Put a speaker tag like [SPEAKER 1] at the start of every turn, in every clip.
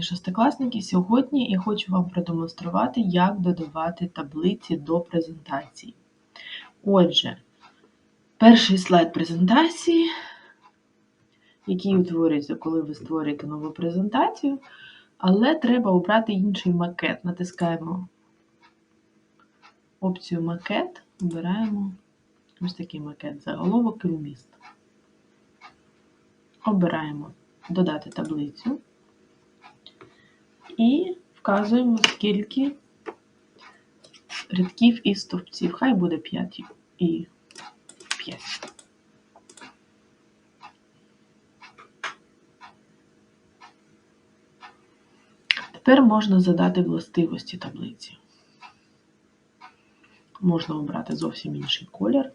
[SPEAKER 1] шановні шестикласники, сьогодні я хочу вам продемонструвати, як додавати таблиці до презентації. Отже, перший слайд презентації, який утворюється, коли ви створюєте нову презентацію, але треба обрати інший макет. Натискаємо опцію макет, обираємо ось такий макет заголовок і вміст. Обираємо додати таблицю і вказуємо, скільки рядків і стовпців. Хай буде 5 і 5. Тепер можна задати властивості таблиці. Можна обрати зовсім інший колір.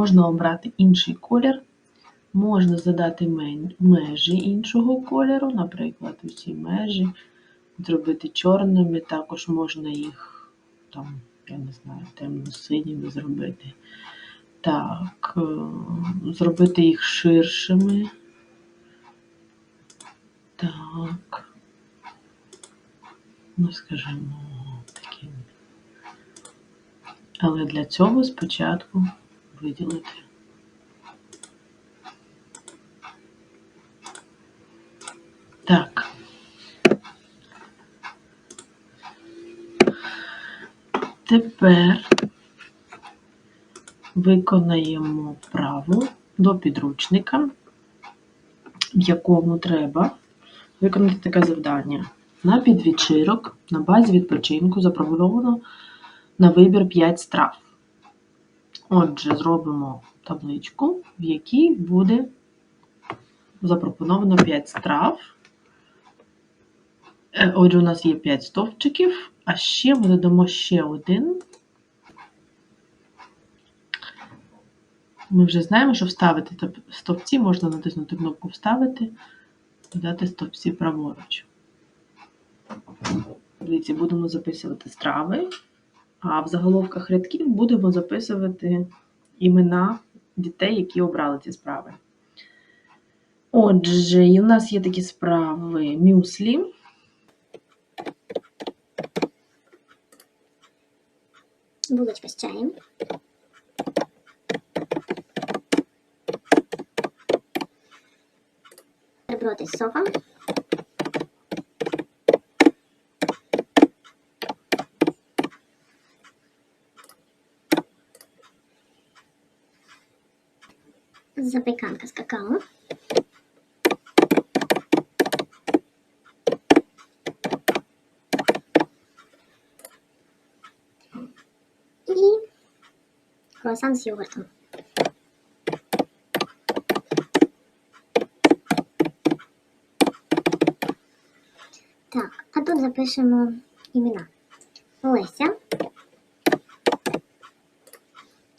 [SPEAKER 1] Можна обрати інший колір, можна задати межі іншого кольору, наприклад, усі межі, зробити чорними, також можна їх, там, я не знаю, темно-синіми зробити. Так, е, зробити їх ширшими. Так, ну, скажімо, такими. Але для цього спочатку виділити. Так. Тепер виконаємо вправу до підручника, в якому треба виконати таке завдання. На підвечірок на базі відпочинку запропоновано на вибір 5 страв. Отже, зробимо табличку, в якій буде запропоновано 5 страв. Е, отже, у нас є 5 стовпчиків, а ще ми додамо ще один. Ми вже знаємо, що вставити стовпці можна натиснути кнопку Вставити, додати стовпці праворуч. Будемо записувати страви. А в заголовках рядків будемо записувати імена дітей, які обрали ці справи. Отже, і у нас є такі справи мюслі.
[SPEAKER 2] Булочка з чаєм. Бутерброди з соком. Запіканка з какао. І круасан з йогуртом. Так, а тут запишемо імена. Олеся,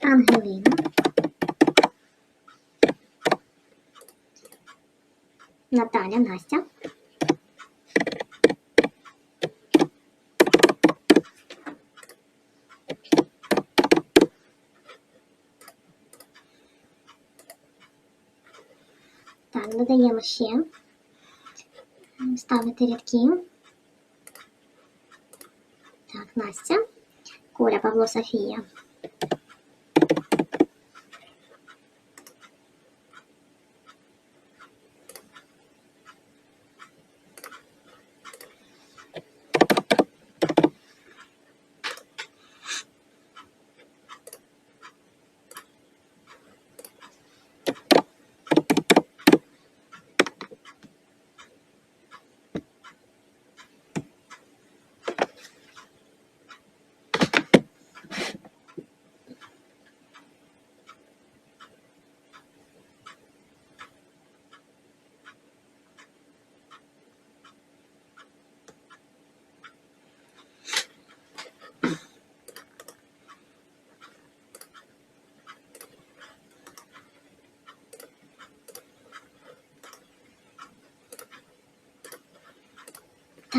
[SPEAKER 2] Ангеліна, Наталя, Настя. Так, додаємо ще. Ставити рядки. Так, Настя. Коля, Павло, Софія.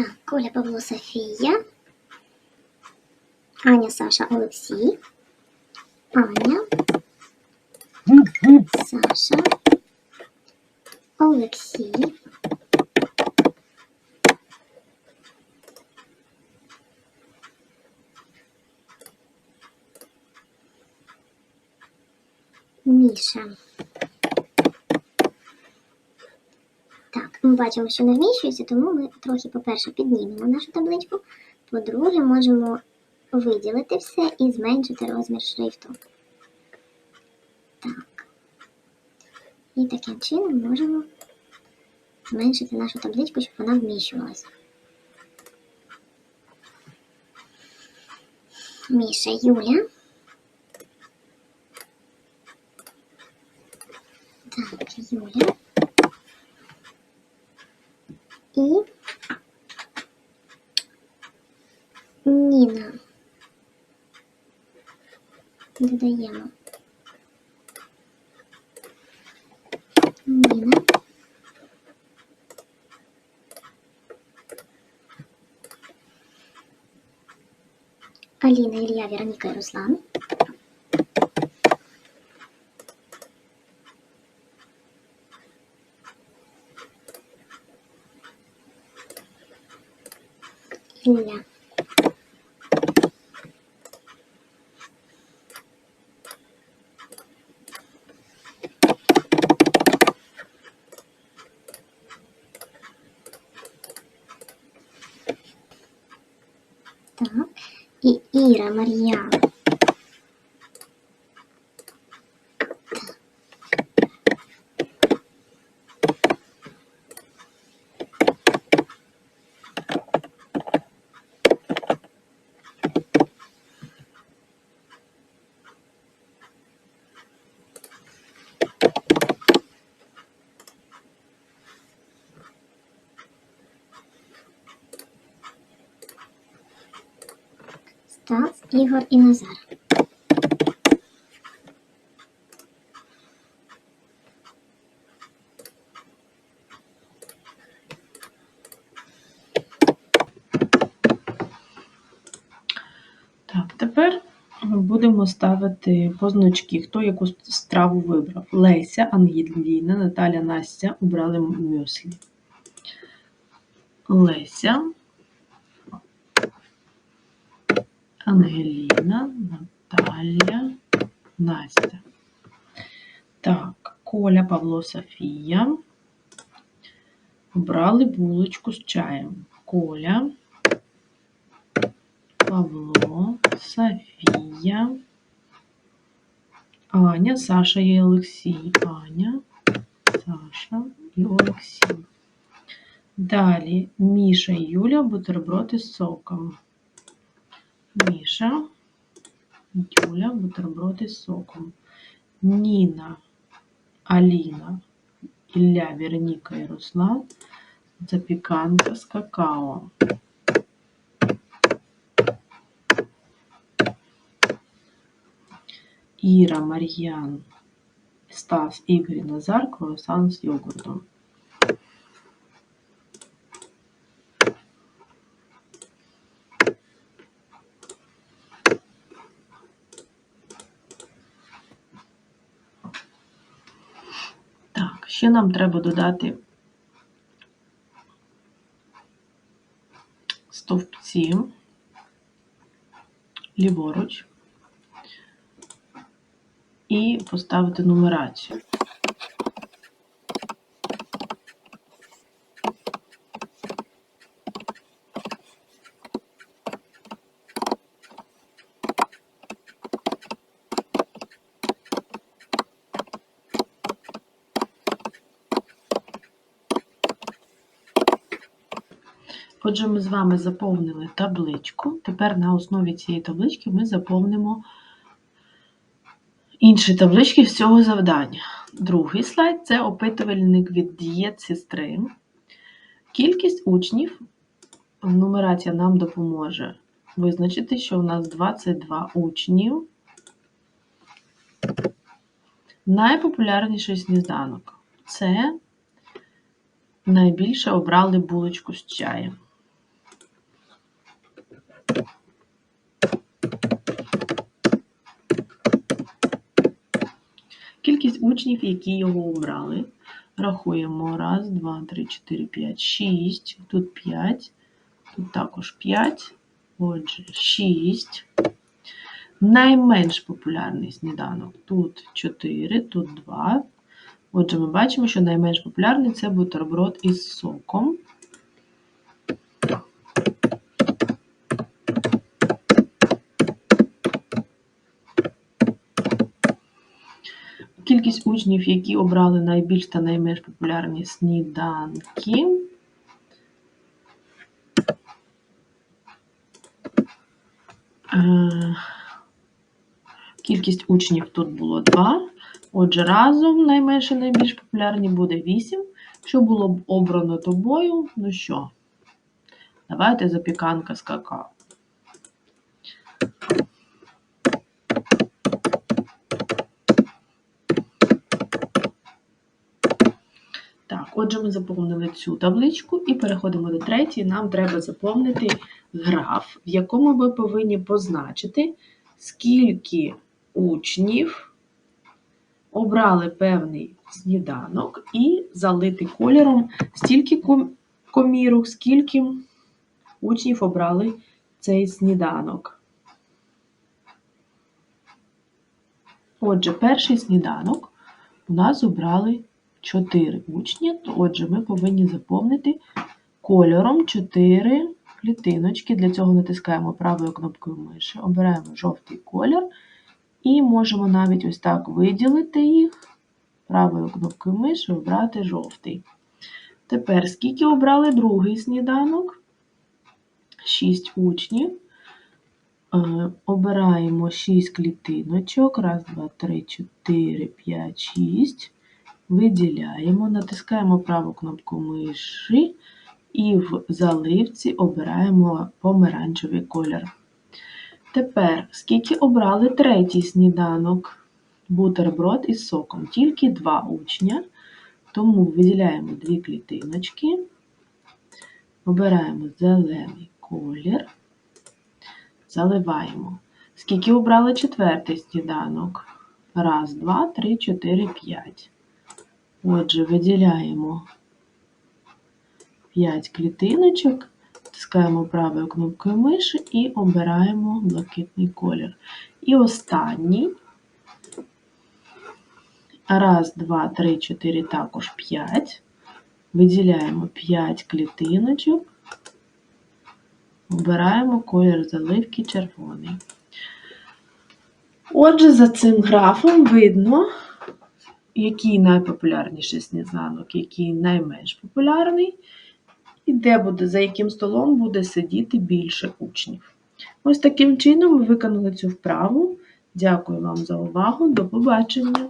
[SPEAKER 2] Так, Коля, Павло, Софія. Аня, Саша, Олексій. Аня, Саша, Олексій. Міша. Ми бачимо, що не вміщується, тому ми трохи, по-перше, піднімемо нашу табличку. По-друге, можемо виділити все і зменшити розмір шрифту. Так. І таким чином можемо зменшити нашу табличку, щоб вона вміщувалася. Міша, Юля. Так, Юля. І Ніна. Додаємо. Ніна. Аліна, Ілля, Вероніка і Руслан. Ілля. Так. І Іра, Мар'яна. Стас, Ігор і Назар.
[SPEAKER 1] Так, тепер будемо ставити позначки, хто яку страву вибрав. Леся, Ангеліна, Наталя, Настя обрали мюслі. Леся, Ангеліна, Наталя, Настя. Так, Коля, Павло, Софія. Обрали булочку з чаєм. Коля, Павло, Софія, Аня, Саша і Олексій. Аня, Саша і Олексій. Далі Міша і Юля бутерброди з соком. Міша, Юля, бутерброди з соком. Ніна, Аліна, Ілля, Вероніка і Руслан. Запіканка з какао. Іра, Мар'ян, Стас, Ігор Назар, круасан з йогуртом. Так, ще нам треба додати? Стовпці. Ліворуч. І поставити нумерацію. Отже, ми з вами заповнили табличку. Тепер на основі цієї таблички ми заповнимо інші таблички з цього завдання. Другий слайд це опитувальник від дієт-сестри. Кількість учнів, нумерація нам допоможе визначити, що у нас 22 учнів. Найпопулярніший сніданок це найбільше обрали булочку з чаєм. Учнів, які його обрали. Рахуємо. Раз, два, три, чотири, п'ять, шість. Тут п'ять. Тут також п'ять. Отже, шість. Найменш популярний сніданок. Тут 4, тут 2. Отже, ми бачимо, що найменш популярний це бутерброд із соком. Кількість учнів, які обрали найбільш та найменш популярні сніданки. Е, Кількість учнів тут було 2. Отже, разом найменше найбільш популярні буде 8. Що було б обрано тобою? Ну що? Давайте запіканка з какао. Так, отже, ми заповнили цю табличку і переходимо до третьої. Нам треба заповнити граф, в якому ми повинні позначити, скільки учнів обрали певний сніданок і залити кольором стільки ком- комірок, скільки учнів обрали цей сніданок. Отже, перший сніданок у нас обрали 4 учні, то отже, ми повинні заповнити кольором 4 клітиночки. Для цього натискаємо правою кнопкою миші, обираємо жовтий колір і можемо навіть ось так виділити їх. Правою кнопкою миші обрати жовтий. Тепер, скільки обрали другий сніданок? 6 учнів. Е, Обираємо 6 клітиночок. Раз, два, три, чотири, п'ять, шість. Виділяємо, натискаємо праву кнопку миші і в заливці обираємо помаранчевий колір. Тепер, скільки обрали третій сніданок? Бутерброд із соком. Тільки два учня, тому виділяємо дві клітиночки, обираємо зелений колір, заливаємо. Скільки обрали четвертий сніданок? Раз, два, три, чотири, п'ять. Отже, виділяємо 5 клітиночок, тискаємо правою кнопкою миші і обираємо блакитний колір. І останній. Раз, два, три, чотири, також 5. Виділяємо 5 клітиночок, обираємо колір заливки червоний. Отже, за цим графом видно, який найпопулярніший сніданок, який найменш популярний, і де буде, за яким столом буде сидіти більше учнів. Ось таким чином ми виконали цю вправу. Дякую вам за увагу. До побачення!